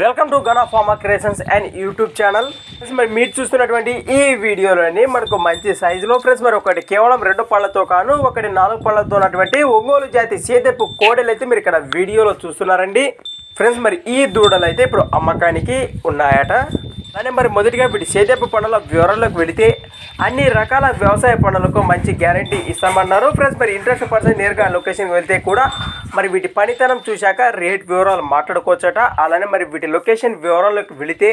Welcome to Gana pharma creations and YouTube channel friends మరి మీరు చూస్తున్నటువంటి ఈ వీడియోలోని మనకు మంచి సైజులో ఫ్రెండ్స్ మరి ఒకటి కేవలం రెండు పళ్ళతో కాను ఒకటి నాలుగు పళ్ళతో ఉన్నటువంటి ఒంగోలు జాతి సేదెప్పు కోడలు అయితే మీరు ఇక్కడ వీడియోలో చూస్తున్నారండి. ఫ్రెండ్స్ మరి ఈ దూడలు అయితే ఇప్పుడు అమ్మకానికి ఉన్నాయట. అలానే మరి మొదటిగా వీటి సేదెప్పు పనుల వివరాల్లోకి వెళితే అన్ని రకాల వ్యవసాయ పనులకు మంచి గ్యారంటీ ఇస్తామన్నారు. ఫ్రెండ్స్ మరి ఇంట్రెస్ట్ పర్సన్ నేరుగా లొకేషన్కి వెళ్తే కూడా మరి వీటి పనితనం చూశాక రేట్ వివరాలు మాట్లాడుకోవచ్చట. అలానే మరి వీటి లొకేషన్ వివరాల్లోకి వెళితే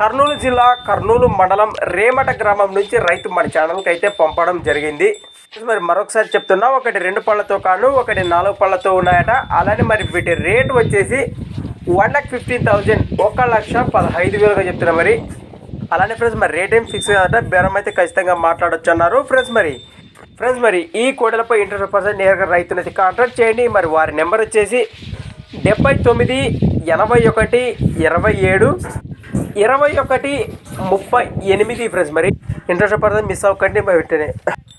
కర్నూలు జిల్లా కర్నూలు మండలం రేమట గ్రామం నుంచి రైతు మన ఛానల్కి అయితే పంపడం జరిగింది. మరి మరొకసారి చెప్తున్నా ఒకటి రెండు పళ్ళతో కాను ఒకటి నాలుగు పళ్ళతో ఉన్నాయట. అలానే మరి వీటి రేట్ వచ్చేసి వన్ లాక్ ఫిఫ్టీన్ థౌజండ్ ఒక లక్ష పదహైదు వేలుగా చెప్తున్నా మరి. అలానే ఫ్రెండ్స్ మరి రేట్ ఏం ఫిక్స్ కాదట బేరం అయితే ఖచ్చితంగా మాట్లాడొచ్చు అన్నారు ఫ్రెండ్స్ మరి ఫ్రెండ్స్ మరి ఈ కోడలపై ఇంట్రెస్ట్ పర్సెంట్ నేరుగా రైతునైతే కాంటాక్ట్ చేయండి. మరి వారి నెంబర్ వచ్చేసి డెబ్బై తొమ్మిది ఎనభై ఒకటి ఇరవై ఏడు ఇరవై ఒకటి ముప్పై ఎనిమిది ఫ్రెండ్స్ మరి. ఇంట్రెస్ట్ పర్సెంట్ మిస్ అవ్వకండి మరి వెంటనే.